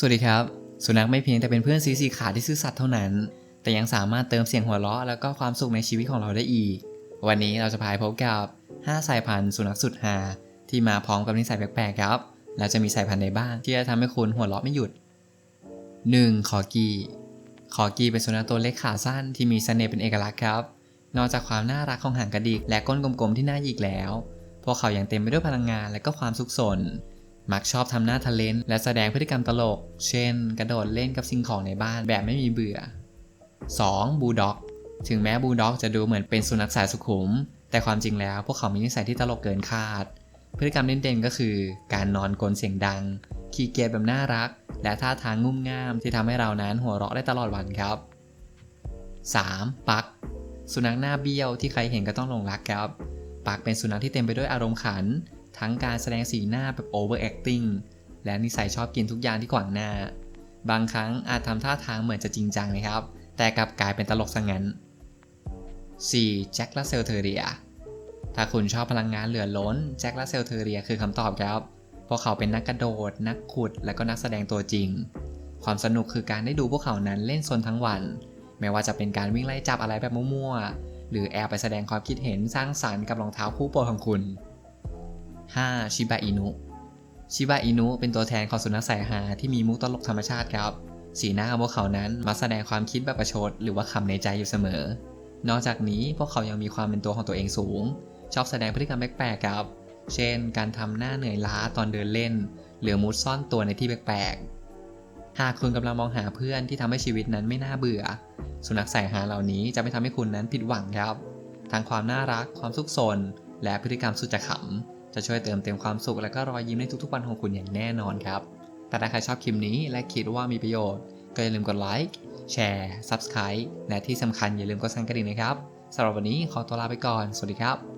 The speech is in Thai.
สวัสดีครับ สุนัขไม่เพียงแต่เป็นเพื่อนสีสีขาที่ซื่อสัตย์เท่านั้น แต่ยังสามารถเติมเสียงหัวเราะแล้วก็ความสุขในชีวิตของเราได้อีก วันนี้เราจะพาไปพบกับ 5 สายพันธุ์สุนัขสุดฮาที่มาพร้อมกับนิสัยแปลกๆครับ แล้วจะมีสายพันธุ์ใดบ้างที่จะทำให้คุณหัวเราะไม่หยุด 1. คอกี้คอกีเป็นสุนัขตัวเล็กขาสั้นที่มีเสน่ห์เป็นเอกลักษณ์ครับ นอกจากความน่ารักของหางกระดิกและก้นกลมๆที่น่าหยิกแล้ว พวกเขายังเต็มไปด้วยพลังงานและก็ความสุขสน มักชอบทำหน้าทะเลนและแสดงพฤติกรรมตลก เช่น กระโดดเล่นกับสิ่งของในบ้านแบบไม่มีเบื่อ 2. บูลด็อก ถึงแม้บูลด็อกจะดูเหมือนเป็นสุนัขสายสุขุม แต่ความจริงแล้วพวกเขามีนิสัยที่ตลกเกินคาด พฤติกรรมเด่นๆก็คือ การนอนกลนเสียงดัง ขี้เกียจแบบน่ารัก และท่าทางงุ่มง่ามที่ทำให้เรานั้นหัวเราะได้ตลอดวันครับ 3. ปัก สุนัขหน้าเบี้ยวที่ใครเห็นก็ต้องหลงรักครับ ปักเป็นสุนัขที่เต็มไปด้วยอารมณ์ขัน ทั้งการแสดงสีหน้าแบบ over acting และนิสัยชอบกินทุกอย่างที่ขวางหน้า บางครั้งอาจทำท่าทางเหมือนจะจริงจังนะครับ แต่กลับกลายเป็นตลกซะงั้น 4. แจ็คลาเซลเทเรีย ถ้าคุณชอบพลังงานเหลือล้น แจ็คลาเซลเทเรียคือคำตอบครับ เพราะเขาเป็นนักกระโดด นักขุด และก็นักแสดงตัวจริง ความสนุกคือการได้ดูพวกเขานั้นเล่นซนทั้งวัน ไม่ว่าจะเป็นการวิ่งไล่จับอะไรแบบมั่วๆ หรือแอบไปแสดงความคิดเห็นสร้างสารรค์กับรองเท้าคู่โปรดของคุณ 5. ชิบะอินุ ชิบะอินุเป็นตัวแทนของสุนัขสายฮาที่มีมุกตลกธรรมชาติครับ สีหน้าของพวกเขานั้นมักแสดงความคิดแบบประชดหรือว่าคำในใจอยู่เสมอ นอกจากนี้พวกเขายังมีความเป็นตัวของตัวเองสูง ชอบแสดงพฤติกรรมแปลกๆครับ เช่น การทำหน้าเหนื่อยล้าตอนเดินเล่น หรือมุดซ่อนตัวในที่แปลกๆ หากคุณกำลังมองหาเพื่อนที่ทำให้ชีวิตนั้นไม่น่าเบื่อ สุนัขสายฮาเหล่านี้จะไม่ทำให้คุณนั้นผิดหวังครับ ทั้งความน่ารัก ความสุขสน และพฤติกรรมสุดจะขำ จะช่วยเติมเต็มความสุขและก็รอยยิ้มในทุกๆวันของคุณอย่างแน่นอนครับ แต่ถ้าใครชอบคลิปนี้และคิดว่ามีประโยชน์ ก็อย่าลืมกดไลค์แชร์ Subscribe และที่สำคัญอย่าลืมกดสั่นกระดิ่งนะครับสำหรับวันนี้ขอตัวลาไปก่อน สวัสดีครับ